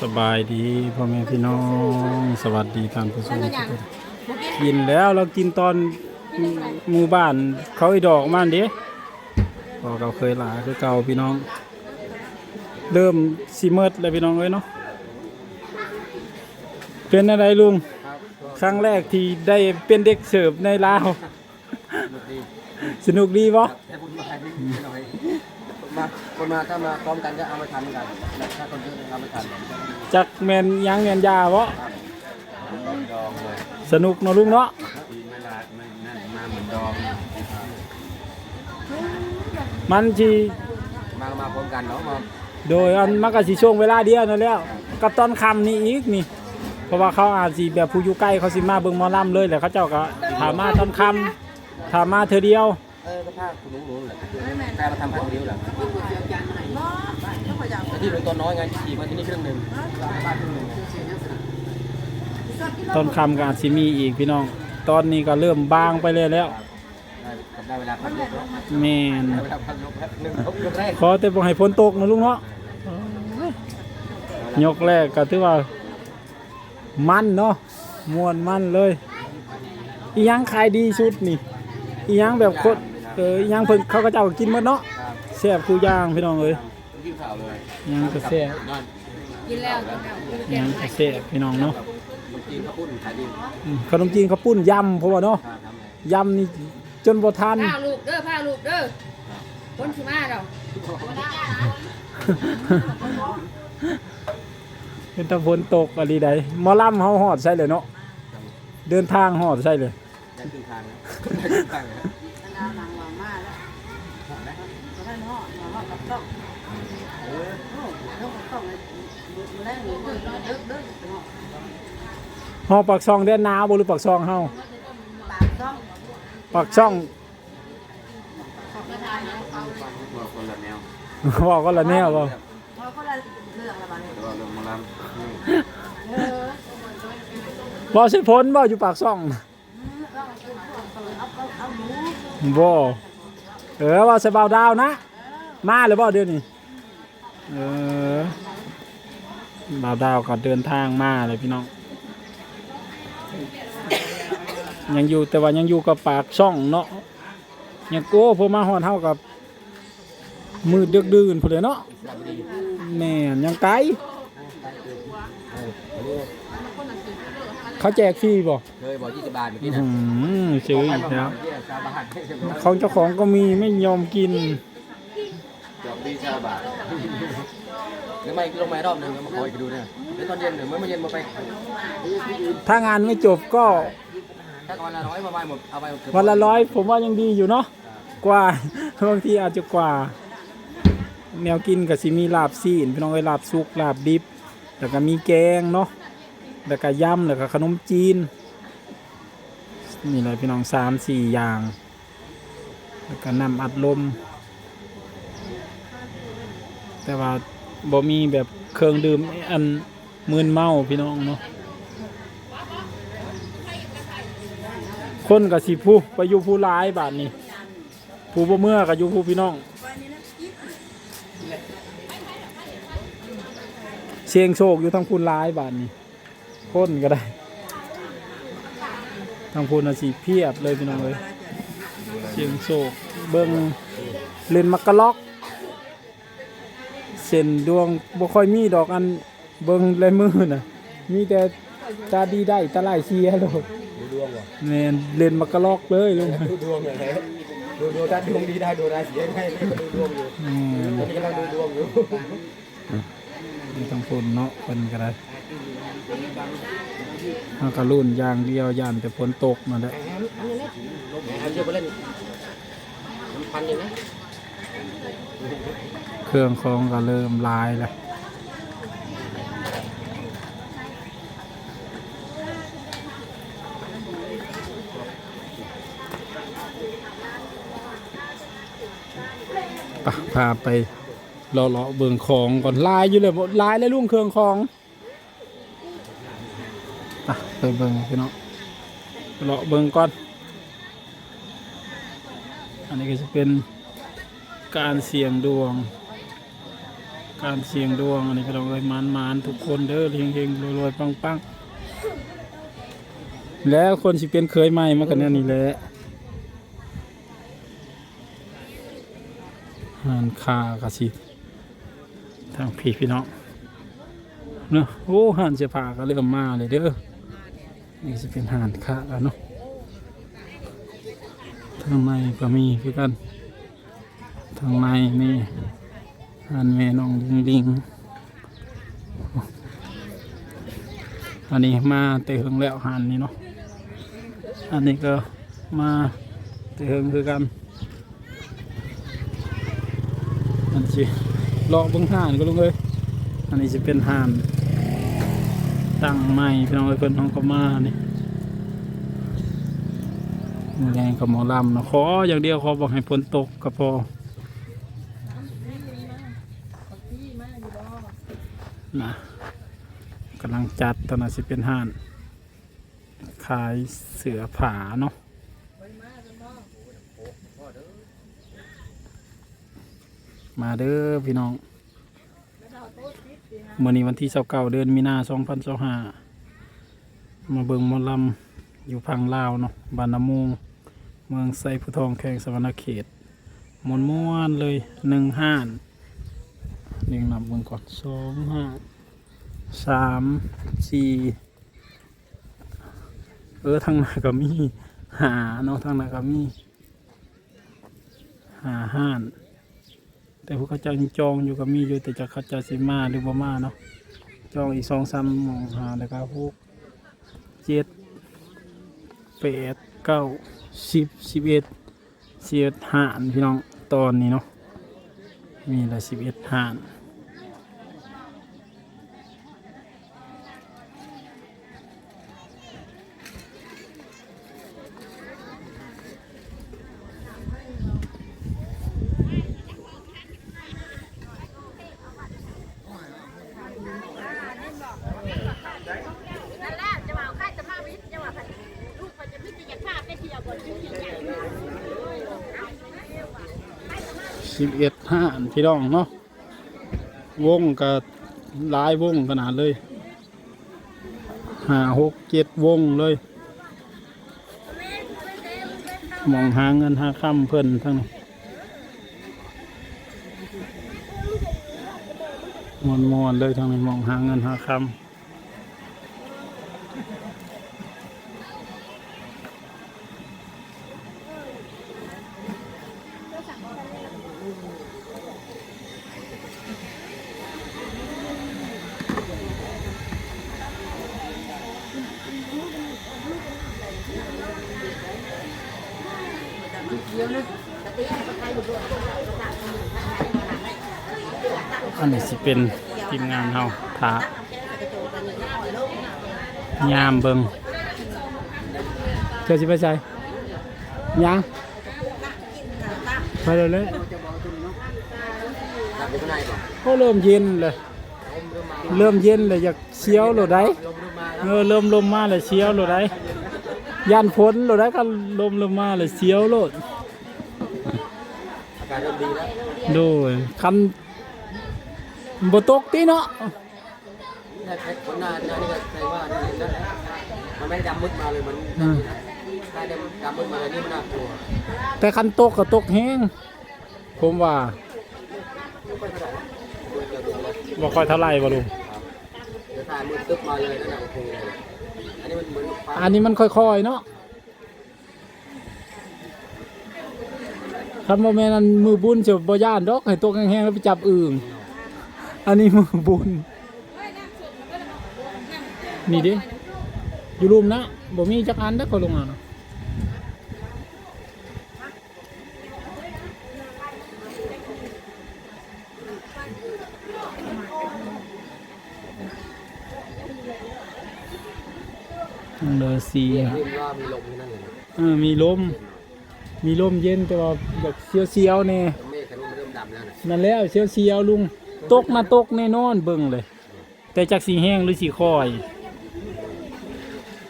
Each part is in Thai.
สบายดีพ่อแม่พี่น้อง สวัสดีท่านผู้ชมทุกท่านกินแล้วเรากินตอนหมู่บ้านเขาไอ้ดอกมันเด้พอเราเคยหลาคือเก่าพี่น้อง เริ่มสิเมิดเลยพี่น้องเอ้ยเนาะเป็นอะไรลุงครั้งแรกที่ได้เป็นเด็กเสิร์ฟในลาวสนุกดีปะแต่คน มานิดหน่อยมาคนมาถ้ามาพร้อมกันก็เอามาทันกันถ้าคนเยอะเอามาทันจักแมนยังแมนยาปะดองเลยสนุกเนาะลุงเนาะไม่ลาไม่นั่นมาเหมือนดองมันทีมามาพร้อมกันเนาะมาโดยอันมันก็สิช่วงเวลาเดียวนั่นแหล้วกับตอนค่ำนี่อีกนี่ เพราะว่าเขาอาจสิแบบผู้อยู่ใกล้เขาสิมาเบิ่งหมอลำเลยแหละเขาเจ้าก็ถามมาตอนค่ำถามมาเธอเดียวเออก็ภาคคุณลุงลุงแหละแต่มาทำภาคเดียวแหละแต่ที่เป็นตัวน้อยไงขี่มาที่นี่ครึ่งหนึ่งบ้านครึ่งหนึ่งตอนค่ำก็อาจสิมีอีกพี่น้อง ตอนนี้ก็เริ่มบางไปเลยแล้วได้ได้เวลาพักยกแล้วแม่นได้เวลาพักยกแล้วหนึ่งยกยกแรกขอแต่บ่ให้ฝนตกนะลุงเนาะยกแรกก็ถือว่า มันเนาะม่วนมันเลย อีหยังขายดีสุดนี่ อีหยังแบบคน เอออีหยังเพิ่นเขาก็เจ้าก็กินหมดเนาะแซ่บทุกอย่างพี่น้องเอ้ยกินข้าวเลยอีหยังก็แซ่บนอนกินแล้วกินแล้วอีหยังก็แซ่บพี่น้องเนาะกินข้าวปุ้นขายดีอืมขนมจีนข้าวปุ้นยำเพราะว่าเนาะทำไงยำนี่จนบ่ทันผ้าลูกเด้อผ้าลูกเด้อคนสิมาเราเป็นตะฝนตกอะไรใดหมอลำเฮาฮอดใส่เลยเนาะเดินทางฮอดใส่เลยได้ครึ่งทาง แล้วได้ครึ่งทางแล้วฮอปากซองแดนหนาวบ่หรือปากซองเฮาปากช่องบอกคนละแนวบอกก็ละแนวบ่แต่ว่าเรื่องมาลบ่สิพ้นบ่อยู่ปากช่องบ่เออว่าสิบ่าดาวนะ มาหรือบ่เดี๋ยวนี้เออ บ่าวดาวก็เดินทางมาเลยพี่น้อง ยังอยู่แต่ว่ายังอยู่กับปากช่องเนาะยังโก้พอมาฮอดเฮากับ มืดดึกดื่นพุ่นเลยเนาะแม่นยังไกลเขาแจกฟรีบ่ำเลยบอก20บาทเมื่อกี้อืนะมซื้ออีกแล้วที่ชาวบ้านของเจ้าของก็มีไม่ยอมกินจอกดีชาวบ้าน หรือไม่ลงมารอบหนึ่งแล้วมาขออีกดูเนี่ยแล้วตอนเย็นหนึ่งเมื่อเย็นมาไปถ้างานไม่จบก็ถ้าวันละร้อยมาไปหมดเอาไปเกือบวันละร้อยผมว่ายังดีอยู่เนาะกว่า บางทีอาจจะกว่า แนวกินก็สิมีลาบซีนพี่น้องเอ้ยลาบสุกลาบดิบแล้วก็มีแกงเนาะแล้วก็ยำแล้วก็ขนมจีนนี่เลยพี่น้องสามสี่อย่าง แล้วก็น้ำอัดลม แต่ว่า บ่มีแบบเครื่องดื่มอันมึนเมาพี่น้องเนาะคนกับสิผู้ไปอยู่ผู้ร้ายบาทนี้ผู้บ่เมื่อกับอยู่ผู้พี่น้อง เชียงโชคอยู่ทั้งคุณร้ายบาทนี้คนก็ได้ทั้งคุณอาชีเพียบเลยพี่น้องเลยเชียงโชคเบิ้งเล่นมักกะล็อก เส้นดวงบ่ค่อยมีดอกอันเบิ่งลายมือน่ะ มีแต่ตาดีได้ตาลายเสียโลดดูดวงวะแม่นเล่นมักกะล็อกเลยลุงดูดวงเลยดูดูถ้าดวงดีได้ดูราศีให้ดูดวงอยู่อืมตอนนี้กำลังดูดวงอยู่นี่ต้องพูนเนาะเพิ่นก็ได้เฮาก็รุ่นอย่างเดียวย่านแต่ฝนตกนั่นแหละเอาเชือกไปเล่นมันพันอยู่นะ เครื่องของก็เริ่มลายแล้วปะพาไปเลาะเลาะเบิงของก่อนลายอยู่เลยบลายเลยลุงเครื่องของอะไปเบิ่งพี่น้องเลาะเบิ่งก่อน อันนี้ก็จะเป็นการเสี่ยงดวง การเสี่ยงดวงอันนี้ก็เราเลยมานมานทุกคนเด้อเฮงเฮงรวยๆปังๆแล้วคนสิเป็นเคยใหม่มากันแน่นี่แหละหานคากะสิทางพี่พี่น้องเนาะโอ้หานเสียผาก็เริ่มมาเลยเด้อนี่สิเป็นหานคาเนาะทางในก็มีคือกันทางในนี่ อันแม่น้องลิงลิงอันนี้มาเตะหึงแล้วหันนี่เนาะ อันนี้ก็มาเตะหึงคือกันอันสิเลาะเบิ้งห่านก็ลงเลย อันนี้จะเป็นห่านตั้งใหม่พี่น้องเพิ่นน้องก็มานี่แดงกับหมอลำเนาะขออย่างเดียวขอบอกให้ฝนตกก็พอ นะกำลังจัดตอนนั้สิเป็นห้าน ขายเสือผาเนาะมาเด้อพี่น้องเมื่อนี้วันที่เก้าเดือนมีนาสองพันสห้ามาเบิงมอลำอยู่พังลาวเนาะบานนามูงเมืองไซพุทองแข่งสวรรณเขตมวนม้วนเลยหนึ่งห้าน เรียงนับเบิ่งก่อนสองห้าสามสี่เออทางหน้าก็มีหาเนาะทางหน้าก็มีหาห้าน แต่พวกเขาเจ้างจองอยู่ก็มีอยู่แต่จะเขาเจ้าสิมาหรือบ่มาเนาะจองอีกสองสามมองหาแล้วก็พวกเจ็ดแปดเก้าสิบสิบเอ็ดสิบเอ็ดห้านพี่น้องตอนนี้เนาะมีละสิบเอ็ดหานแหละจะมาเอาค่าจะมาวิทย์จะมาลูกมันจะพิจารณาไปเที่ยวบนที่ใหญ่ สิบเอ็ดห้าพี่น้องเนาะวงกับหลายวงขนาดเลยห้าหกเจ็ดวงเลยมองหาเงินหาค่ำเพิ่นทั้งนั้นมวนมวนๆเลยทั้งนี้มองหาเงินหาคำ อันนี้สิเป็นทีมงานเฮาถายามเบิงเธอสิไปใส่ยังไปเลยเลยตามไปข้าเริ่มเย็นเลยเริ่มเย็นเลยอยากเชียวโหลดได้เออเริ่มลมมาเลยเชียวโหลดได้ยันฝนโหลดได้ก็ลมลมมาเลยเชียวโหลดอ กาศเริ่มดีแล้วโดยคันบ่ตกติเนาะถ้าใช้คนหน้าหน้านี่ก็ใช่ว่านี่นั่นแหละมันไม่ได้ดำมืดมาเลยมันอืมถ้าได้ดำมืดมาเลยนี่มันน่ากลัวแต่คันตกก็ตกแห้งผมว่าไม่ค่อยเท่าไหร่นะตัวเดียวตัวเดียวบ่ค่อยเท่าไหร่บ่ลุงเดี๋ยวถ้ามืดตึ๊บมาเลยนั่นแหละโอเคเลยอันนี้มันเหมือนฟ้าอันนี้มันค่อยๆเนาะ คันบ่แม่นอันมือบุญจะบ่ย่านดอกให้ตกแห้งๆแล้วไปจับอึ่งอันนี้มือบุญนี่ดิอยู่รุมนะบ่มีจักอันเด้อก็ลงอะเนาะเดอสีเรียฮะกว่ามีลม มีลมมีลมเย็นแต่ว่าแบบเสียวๆแน่เมฆแต่มันเริ่มดำแล้วนะนั่นแล้วเสียวๆลุงตกนะตกแน่นอนเบิ่งเลย แต่จากสีแห้งหรือสีคอย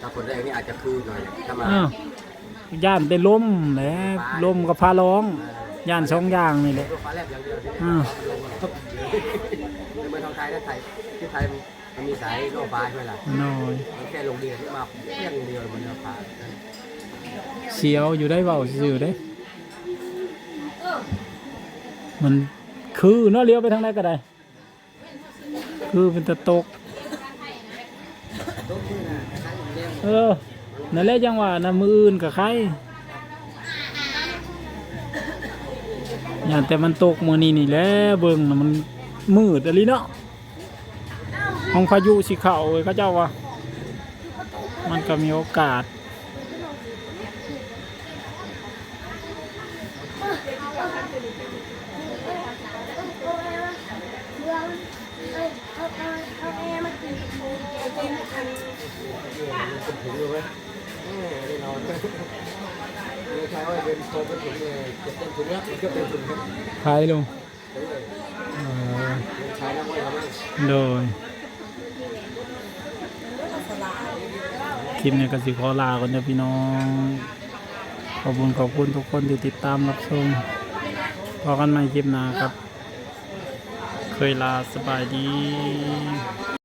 ถ้าคนแรกนี่อาจจะคืนหน่อยถ้ามาอ้าวย่านได้ลมแหละลมกับพาร้องย่านสองอย่างนี่แหละตัวฟ้าแลบอย่างเดียวที่อ้าวลงมาในเมืองทองไทยนะไทยที่ไทยมันมีสายโลฟ้าใช่ไหมล่ะน้อย มันแค่ลงเดียวมาเพียงเดียวบนโลฟ้า เสียวอยู่ได้เบาซื่อๆเด้ มันคือเนาะเลี้ยวไปทางไหนก็ได้ คือเป็นตะตก เออนั่นแหละจังหวะนะมืออื่นกับใครอย่างแต่มันตกมือนี้นี่แหละเบิ่งนะมันมืดอะไรเนาะห้องพายุสิเขาเอ้ยเขาเจ้าว่ามันก็มีโอกาส ถุงเลยเว้ยได้นอนใช่ว่าเป็นโตเป็นถุงเลยจะเต็มถุงแล้วก็เต็มถุงครับใครลุงเออใช้น้ำมันทำโดยคลิปนี้ก็สิขอลาก่อนเด้อพี่น้อง ขอบคุณขอบคุณทุกคนที่ติดตามรับชมพอกันใหม่คลิปหน้าครับ เคยลาสบายดี